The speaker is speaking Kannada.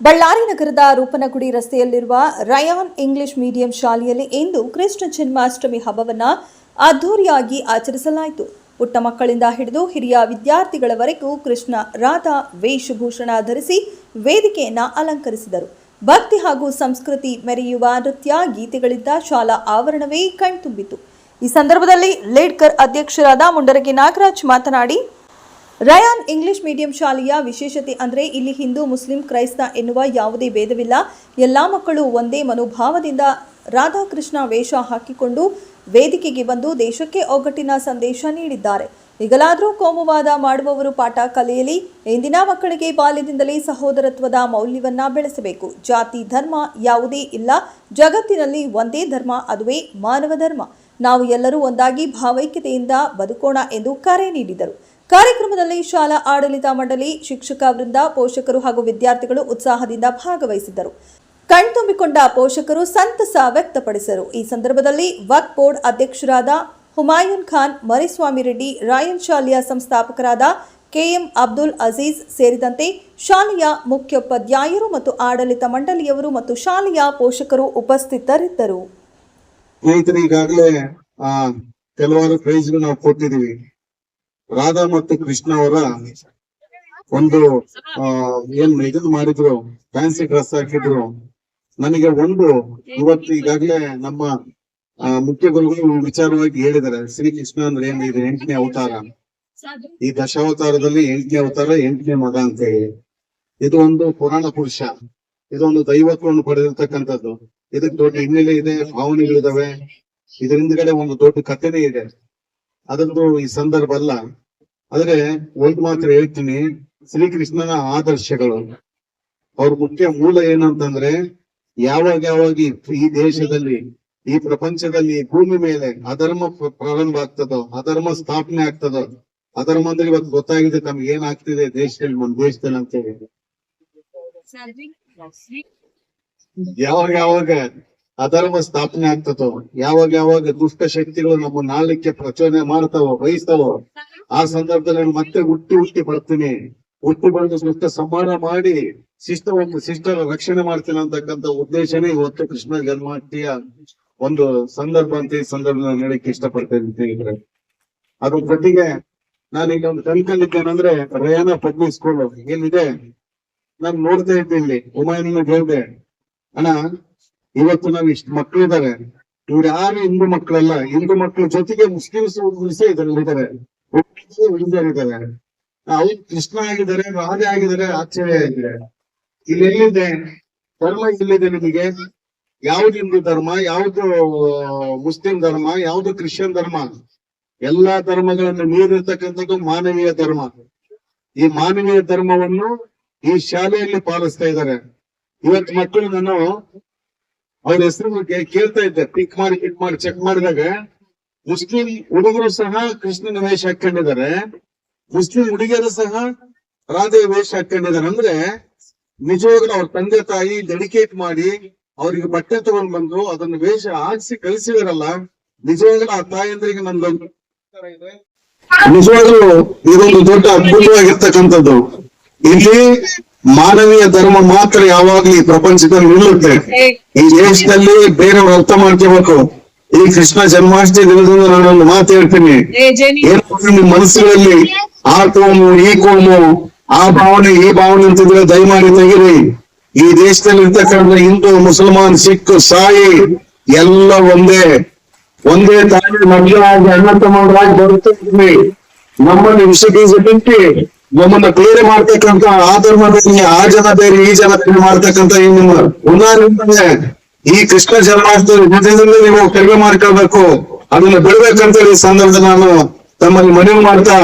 ಬಳ್ಳಾರಿ ನಗರದ ರೂಪನಗುಡಿ ರಸ್ತೆಯಲ್ಲಿರುವ ರಯಾನ್ ಇಂಗ್ಲಿಷ್ ಮೀಡಿಯಂ ಶಾಲೆಯಲ್ಲಿ ಇಂದು ಕೃಷ್ಣ ಜನ್ಮಾಷ್ಟಮಿ ಹಬ್ಬವನ್ನು ಅದ್ಧೂರಿಯಾಗಿ ಆಚರಿಸಲಾಯಿತು. ಪುಟ್ಟ ಮಕ್ಕಳಿಂದ ಹಿಡಿದು ಹಿರಿಯ ವಿದ್ಯಾರ್ಥಿಗಳವರೆಗೂ ಕೃಷ್ಣ ರಾಧಾ ವೇಷಭೂಷಣ ಧರಿಸಿ ವೇದಿಕೆಯನ್ನು ಅಲಂಕರಿಸಿದರು. ಭಕ್ತಿ ಹಾಗೂ ಸಂಸ್ಕೃತಿ ಮೆರೆಯುವ ನೃತ್ಯ ಗೀತೆಗಳಿಂದ ಶಾಲಾ ಆವರಣವೇ ಕಣ್ತುಂಬಿತು ಈ ಸಂದರ್ಭದಲ್ಲಿ ಲೇಡ್ಕರ್ ಅಧ್ಯಕ್ಷರಾದ ಮುಂಡರಗಿ ನಾಗರಾಜ್ ಮಾತನಾಡಿ ರಯಾನ್ ಇಂಗ್ಲಿಷ್ ಮೀಡಿಯಂ ಶಾಲೆಯ ವಿಶೇಷತೆ ಅಂದರೆ ಇಲ್ಲಿ ಹಿಂದೂ, ಮುಸ್ಲಿಂ, ಕ್ರೈಸ್ತ ಎನ್ನುವ ಯಾವುದೇ ಭೇದವಿಲ್ಲ. ಎಲ್ಲ ಮಕ್ಕಳು ಒಂದೇ ಮನೋಭಾವದಿಂದ ರಾಧಾಕೃಷ್ಣ ವೇಷ ಹಾಕಿಕೊಂಡು ವೇದಿಕೆಗೆ ಬಂದು ದೇಶಕ್ಕೆ ಒಗ್ಗಟ್ಟಿನ ಸಂದೇಶ ನೀಡಿದ್ದಾರೆ. ಈಗಲಾದರೂ ಕೋಮುವಾದ ಮಾಡುವವರು ಪಾಠ ಕಲಿಯಲಿ. ಇಂದಿನ ಮಕ್ಕಳಿಗೆ ಬಾಲ್ಯದಿಂದಲೇ ಸಹೋದರತ್ವದ ಮೌಲ್ಯವನ್ನ ಬೆಳೆಸಬೇಕು. ಜಾತಿ, ಧರ್ಮ ಯಾವುದೇ ಇಲ್ಲ. ಜಗತ್ತಿನಲ್ಲಿ ಒಂದೇ ಧರ್ಮ, ಅದುವೇ ಮಾನವ ಧರ್ಮ. ನಾವು ಎಲ್ಲರೂ ಒಂದಾಗಿ ಭಾವೈಕ್ಯತೆಯಿಂದ ಬದುಕೋಣ ಎಂದು ಕರೆ ನೀಡಿದರು. ಕಾರ್ಯಕ್ರಮದಲ್ಲಿ ಶಾಲಾ ಆಡಳಿತ ಮಂಡಳಿ, ಶಿಕ್ಷಕ ವೃಂದ, ಪೋಷಕರು ಹಾಗೂ ವಿದ್ಯಾರ್ಥಿಗಳು ಉತ್ಸಾಹದಿಂದ ಭಾಗವಹಿಸಿದ್ದರು. ಕಣ್ತುಂಬಿಕೊಂಡ ಪೋಷಕರು ಸಂತಸ ವ್ಯಕ್ತಪಡಿಸಿದರು. ಈ ಸಂದರ್ಭದಲ್ಲಿ ವಕ್ ಬೋರ್ಡ್ ಅಧ್ಯಕ್ಷರಾದ ಹುಮಾಯೂನ್ ಖಾನ್, ಮರಿಸ್ವಾಮಿ ರೆಡ್ಡಿ, ರಾಯನ್ ಶಾಲೆಯ ಸಂಸ್ಥಾಪಕರಾದ ಕೆಎಂ ಅಬ್ದುಲ್ ಅಜೀಜ್ ಸೇರಿದಂತೆ ಶಾಲೆಯ ಮುಖ್ಯೋಪಾಧ್ಯಾಯರು ಮತ್ತು ಆಡಳಿತ ಮಂಡಳಿಯವರು ಮತ್ತು ಶಾಲೆಯ ಪೋಷಕರು ಉಪಸ್ಥಿತರಿದ್ದರು. ಈಗಾಗಲೇ ಕೆಲವಾರು ಪ್ರೈಸ್ ನಾವು ಕೊಟ್ಟಿದೀವಿ ರಾಧಾ ಮತ್ತು ಕೃಷ್ಣ ಅವರ ಒಂದು ಏನ್ ಇದನ್ನ ಮಾಡಿದ್ರು ಫ್ಯಾನ್ಸಿ ಡ್ರೆಸ್ ಹಾಕಿದ್ರು. ನನಗೆ ಒಂದು ಇವತ್ತು ಈಗಾಗಲೇ ನಮ್ಮ ಮುಖ್ಯ ಗುರುಗಳು ವಿಚಾರವಾಗಿ ಹೇಳಿದ್ದಾರೆ. ಶ್ರೀ ಕೃಷ್ಣ ಅಂದ್ರೆ ಏನಿದೆ ಎಂಟನೇ ಅವತಾರ. ಈ ದಶಾವತಾರದಲ್ಲಿ ಎಂಟನೇ ಅವತಾರ, ಎಂಟನೇ ಮಗ ಅಂತ ಹೇಳಿ ಇದು ಒಂದು ಪುರಾಣ ಪುರುಷ. ಇದೊಂದು ದೈವತ್ವವನ್ನು ಪಡೆದಿರ್ತಕ್ಕಂಥದ್ದು. ಇದಕ್ಕೆ ದೊಡ್ಡ ಹಿನ್ನೆಲೆ ಇದೆ, ಭಾವನೆಗಳಿದಾವೆ. ಇದ್ರ ಹಿಂದ್ಗಡೆ ಒಂದು ದೊಡ್ಡ ಕಥೆನೇ ಇದೆ. ಅದೊಂದು ಈ ಸಂದರ್ಭ ಅಲ್ಲ. ಆದ್ರೆ ಒಂದು ಮಾತ್ರ ಹೇಳ್ತೀನಿ ಶ್ರೀಕೃಷ್ಣನ ಆದರ್ಶಗಳು. ಅವ್ರ ಮುಖ್ಯ ಮೂಲ ಏನಂತಂದ್ರೆ ಯಾವಾಗ ಯಾವಾಗ ಈ- ದೇಶದಲ್ಲಿ ಈ ಪ್ರಪಂಚದಲ್ಲಿ ಭೂಮಿ ಮೇಲೆ ಅಧರ್ಮ ಪ್ರ- ಪ್ರಾರಂಭ ಆಗ್ತದೋ ಅಧರ್ಮ ಸ್ಥಾಪನೆ ಆಗ್ತದೋ ಅಧರ್ಮ ಅಂದ್ರೆ ಇವತ್ತು ಗೊತ್ತಾಗಿದೆ ತಮ್ಗೆ ಏನಾಗ್ತಿದೆ ದೇಶದಲ್ಲಿ ನಮ್ಮ ದೇಶದಲ್ಲಿ ಅಂತ ಹೇಳಿ. ಯಾವಾಗ ಯಾವಾಗ ಅಧರ್ಮ ಸ್ಥಾಪನೆ ಆಗ್ತದೋ, ಯಾವಾಗ ಯಾವಾಗ ದುಷ್ಟ ಶಕ್ತಿಗಳು ನಮ್ಮ ನಾಳಿಕೆ ಪ್ರಚೋದನೆ ಮಾಡ್ತಾವೋ, ಬಯಸ್ತಾವೋ, ಆ ಸಂದರ್ಭದಲ್ಲಿ ನಾನು ಮತ್ತೆ ಹುಟ್ಟಿ ಹುಟ್ಟಿ ಬರ್ತೀನಿ. ಹುಟ್ಟಿ ಬಂದು ಸ್ವಲ್ಪ ಸಂಹಾರ ಮಾಡಿ ಶಿಷ್ಟವನ್ನು, ಶಿಷ್ಟರ ರಕ್ಷಣೆ ಮಾಡ್ತೀನಿ ಅಂತಕ್ಕಂಥ ಉದ್ದೇಶನೇ ಇವತ್ತು ಕೃಷ್ಣ ಜನ್ಮಾಷ್ಟಮಿಯ ಒಂದು ಸಂದರ್ಭ ಅಂತ ಈ ಸಂದರ್ಭದಲ್ಲಿ ಹೇಳಕ್ಕೆ ಇಷ್ಟಪಡ್ತೇನೆ ಸ್ನೇಹಿತರೆ ಅದ್ರ ಜೊತೆಗೆ ನಾನು ಈಗ ಒಂದು ಕಲ್ಕೊಂಡಿದ್ದೇನೆಂದ್ರೆ ರಯಾನ ಪಬ್ಲಿಕ್ ಸ್ಕೂಲ್ ಏನಿದೆ? ನಾನು ನೋಡ್ತಾ ಇದ್ದೆ ಇಲ್ಲಿ ಉಮಾಯನ ಹೇಳ್ದೆ. ಅಣ್ಣ ಇವತ್ತು ನಾವು ಇಷ್ಟು ಮಕ್ಕಳಿದ್ದಾರೆ ಇವ್ರು ಯಾರು ಹಿಂದೂ ಮಕ್ಕಳಲ್ಲ, ಹಿಂದೂ ಮಕ್ಕಳ ಜೊತೆಗೆ ಮುಸ್ಲಿಮ್ಸ್ ಸಹ ಇದರಲ್ಲಿದ್ದಾರೆ ಇದ್ದಾರೆ ಅವ್ರು ಕೃಷ್ಣ ಆಗಿದ್ದಾರೆ, ರಾಧೆ ಆಗಿದ್ದಾರೆ ಆಶ್ಚರ್ಯ ಆಗಿದೆ ಇಲ್ಲಿ ಎಲ್ಲಿದೆ? ಧರ್ಮ ಇಲ್ಲಿದೆ ನಿಮಗೆ? ಯಾವ್ದು ಹಿಂದೂ ಧರ್ಮ, ಯಾವ್ದು ಮುಸ್ಲಿಂ ಧರ್ಮ, ಯಾವ್ದು ಕ್ರಿಶ್ಚಿಯನ್ ಧರ್ಮ? ಎಲ್ಲಾ ಧರ್ಮಗಳನ್ನು ಮೀರಿರ್ತಕ್ಕಂಥದ್ದು ಮಾನವೀಯ ಧರ್ಮ. ಈ ಮಾನವೀಯ ಧರ್ಮವನ್ನು ಈ ಶಾಲೆಯಲ್ಲಿ ಪಾಲಿಸ್ತಾ ಇದ್ದಾರೆ. ಇವತ್ತು ಮಕ್ಕಳು ನಾನು ಅವ್ರ ಹೆಸರು ಕೇಳ್ತಾ ಇದ್ದೆ. ಪಿಕ್ ಮಾಡಿ ಹಿಟ್ ಮಾಡಿ, ಚೆಕ್ ಮಾಡಿದಾಗ ಮುಸ್ಲಿಂ ಹುಡುಗರು ಸಹ ಕೃಷ್ಣನ ವೇಷ ಹಾಕೊಂಡಿದ್ದಾರೆ ಮುಸ್ಲಿಂ ಹುಡುಗಿಯರು ಸಹ ರಾಧೆ ವೇಷ ಹಾಕೊಂಡಿದ್ದಾರೆ ಅಂದ್ರೆ ನಿಜವಾಗ್ಲೂ ಅವ್ರ ತಂದೆ ತಾಯಿ ಡೆಡಿಕೇಟ್ ಮಾಡಿ ಅವ್ರಿಗೆ ಬಟ್ಟೆ ತಗೊಂಡ್ ಬಂದು ಅದನ್ನ ವೇಷ ಹಾಕ್ಸಿ ಕಲಿಸಿದಾರಲ್ಲ ನಿಜವಾಗ್ಲೂ ಆ ತಾಯಂದ್ರಿಗೆ ನಂದೊಂದು ನಿಜವಾಗ್ಲೂ ಇದೊಂದು ದೊಡ್ಡ ಅದ್ಭುತವಾಗಿರ್ತಕ್ಕಂಥದ್ದು. ಇಲ್ಲಿ ಮಾನವೀಯ ಧರ್ಮ ಮಾತ್ರ ಯಾವಾಗ್ಲೂ ಈ ಪ್ರಪಂಚದಲ್ಲಿ ನಿಲ್ಲುತ್ತೆ. ಈ ದೇಶದಲ್ಲಿ ಬೇರೆಯವ್ರು ಅರ್ಥ ಮಾಡ್ಕೋಬೇಕು. ಈ ಕೃಷ್ಣ ಜನ್ಮಾಷ್ಟಮಿ ದಿನದಿಂದ ನಾನೊಂದು ಮಾತು ಹೇಳ್ತೀನಿ. ಏನು ನಿಮ್ಮ ಮನಸ್ಸುಗಳಲ್ಲಿ ಆ ಕೋಮು ಈ ಕೋಮು ಆ ಭಾವನೆ ಈ ಭಾವನೆ ಅಂತಿದ್ರೆ ದಯಮಾಡಿ ತೆಗಿರಿ. ಈ ದೇಶದಲ್ಲಿ ಇರ್ತಕ್ಕಂಥ ಹಿಂದೂ ಮುಸಲ್ಮಾನ್ ಸಿಖ್ ಸಾಯಿ ಎಲ್ಲ ಒಂದೇ. ಒಂದೇ ತಾಯಿ ಮಧ್ಯವಾಗಿ ಅಣ್ಣ ತಮ್ಮರಾಗಿ ಬರುತ್ತೆ ನಮ್ಮಲ್ಲಿ ವಿಷ ಬೀಜ ಬಿಟ್ಟು ನಮ್ಮನ್ನ ಬೇರೆ ಮಾಡ್ತಕ್ಕಂತ ಆ ಧರ್ಮದಲ್ಲಿ ಆ ಜನ ಬೇರೆ, ಈ ಜನ ಬೇರೆ ಮಾಡ್ತಕ್ಕಂತ ಈ ಈ ಕೃಷ್ಣ ಜನ್ಮಾಷ್ಟಮಿ ನೀವು ಕಡಿಮೆ ಮಾಡ್ಕೊಳ್ಬೇಕು. ಅದನ್ನ ಬಿಡ್ಬೇಕಂತ ಈ ಸಂದರ್ಭದಲ್ಲಿ ನಾನು ತಮ್ಮಲ್ಲಿ ಮನವಿ ಮಾಡ್ತಾ